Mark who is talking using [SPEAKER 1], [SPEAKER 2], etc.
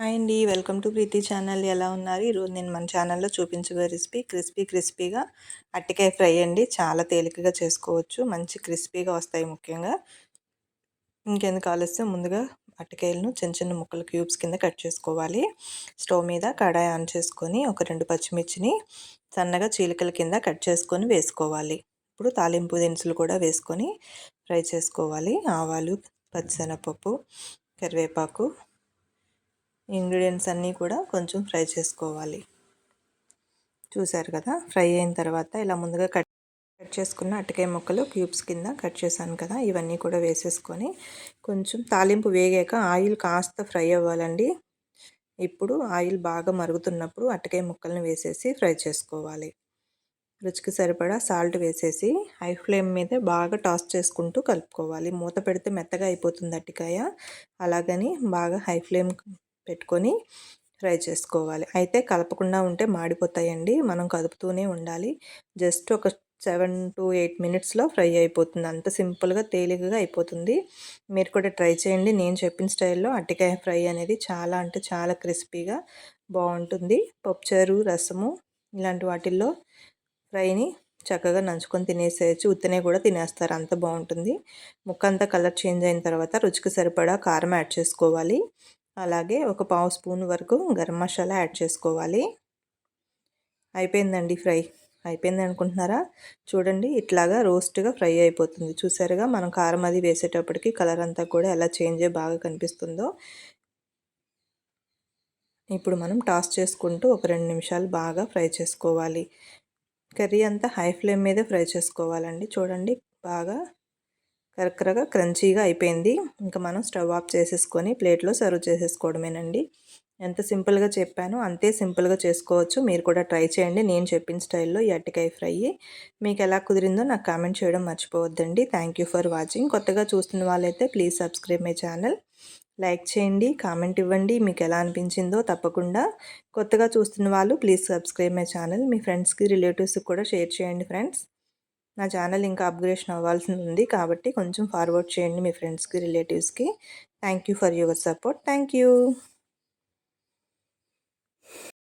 [SPEAKER 1] Hi అండి. Welcome to Preethi channel. ఎలా ఉన్నారు? ఈరోజు నేను మన ఛానల్లో చూపించబోయే రెసిపీ క్రిస్పీ క్రిస్పీగా అట్టికాయ ఫ్రై అండి. చాలా తేలికగా చేసుకోవచ్చు. మంచి క్రిస్పీగా వస్తాయి ముఖ్యంగా. ఇంకెందుకు ఆలస్యం? ముందుగా అట్టకాయలను చిన్న చిన్న ముక్కలు క్యూబ్స్ కింద కట్ చేసుకోవాలి. స్టవ్ మీద కడాయి ఆన్ చేసుకొని ఒక రెండు పచ్చిమిర్చిని సన్నగా చీలికల కింద కట్ చేసుకొని వేసుకోవాలి. ఇప్పుడు తాలింపు దినుసులు కూడా వేసుకొని ఫ్రై చేసుకోవాలి. ఆవాలు పచ్చిసెనపప్పు కరివేపాకు ఇంగ్రీడియంట్స్ అన్నీ కూడా కొంచెం ఫ్రై చేసుకోవాలి. చూసారు కదా? ఫ్రై అయిన తర్వాత ఇలా ముందుగా కట్ కట్ చేసుకున్న అటకాయ ముక్కలు క్యూబ్స్ కింద కట్ చేశాను కదా? ఇవన్నీ కూడా వేసేసుకొని కొంచెం తాలింపు వేగాక ఆయిల్ కాస్త ఫ్రై అవ్వాలండి. ఇప్పుడు ఆయిల్ బాగా మరుగుతున్నప్పుడు అటకాయ ముక్కల్ని వేసేసి ఫ్రై చేసుకోవాలి. రుచికి సరిపడా సాల్ట్ వేసేసి హై ఫ్లేమ్ మీద బాగా టాస్ చేసుకుంటూ కలుపుకోవాలి. మూత పెడితే మెత్తగా అయిపోతుంది అటికాయ అలాగని బాగా హై ఫ్లేమ్ పెట్టుకొని ఫ్రై చేసుకోవాలి. అయితే కలపకుండా ఉంటే మాడిపోతాయండి. మనం కదుపుతూనే ఉండాలి. జస్ట్ ఒక సెవెన్ టు ఎయిట్ మినిట్స్లో ఫ్రై అయిపోతుంది. అంత సింపుల్గా తేలికగా అయిపోతుంది. మీరు కూడా ట్రై చేయండి. నేను చెప్పిన స్టైల్లో అట్టికాయ ఫ్రై అనేది చాలా అంటే చాలా క్రిస్పీగా బాగుంటుంది. పప్పుచారు రసము ఇలాంటి వాటిల్లో ఫ్రైని చక్కగా నంచుకొని తినేసేయచ్చు. ఉత్తనే కూడా తినేస్తారు. అంత బాగుంటుంది. ముక్క అంతా కలర్ చేంజ్ అయిన తర్వాత రుచికి సరిపడా కారం యాడ్ చేసుకోవాలి. అలాగే ఒక పావు స్పూన్ వరకు గరం మసాలా యాడ్ చేసుకోవాలి. అయిపోయిందండి ఫ్రై. అయిపోయింది అనుకుంటున్నారా? చూడండి ఇట్లాగా రోస్ట్గా ఫ్రై అయిపోతుంది. చూసారుగా మనం కారం అది వేసేటప్పటికి కలర్ అంతా కూడా ఎలా చేంజ్ బాగా కనిపిస్తుందో. ఇప్పుడు మనం టాస్ చేసుకుంటూ ఒక రెండు నిమిషాలు బాగా ఫ్రై చేసుకోవాలి. కర్రీ అంతా హై ఫ్లేమ్ మీదే ఫ్రై చేసుకోవాలండి. చూడండి బాగా కరకరగా క్రంచీగా అయిపోయింది. ఇంకా మనం స్టవ్ ఆఫ్ చేసేసుకొని ప్లేట్లో సర్వ్ చేసేసుకోవడమేనండి. ఎంత సింపుల్గా చెప్పానో అంతే సింపుల్గా చేసుకోవచ్చు. మీరు కూడా ట్రై చేయండి. నేను చెప్పిన స్టైల్లో ఈ ఫ్రై. మీకు ఎలా కుదిరిందో నాకు కామెంట్ చేయడం మర్చిపోవద్దండి. థ్యాంక్ ఫర్ వాచింగ్ కొత్తగా చూస్తున్న వాళ్ళైతే please subscribe my channel like చేయండి కామెంట్ ఇవ్వండి. మీకు ఎలా అనిపించిందో తప్పకుండా. కొత్తగా చూస్తున్న వాళ్ళు ప్లీజ్ సబ్స్క్రైబ్ మై ఛానల్ మీ ఫ్రెండ్స్కి రిలేటివ్స్కి కూడా షేర్ చేయండి ఫ్రెండ్స్ నా ఛానల్ ఇంకా అప్గ్రేషన్ అవ్వాల్సి ఉంది కాబట్టి కొంచెం ఫార్వర్డ్ చేయండి మీ ఫ్రెండ్స్కి రిలేటివ్స్కి thank you for your support thank you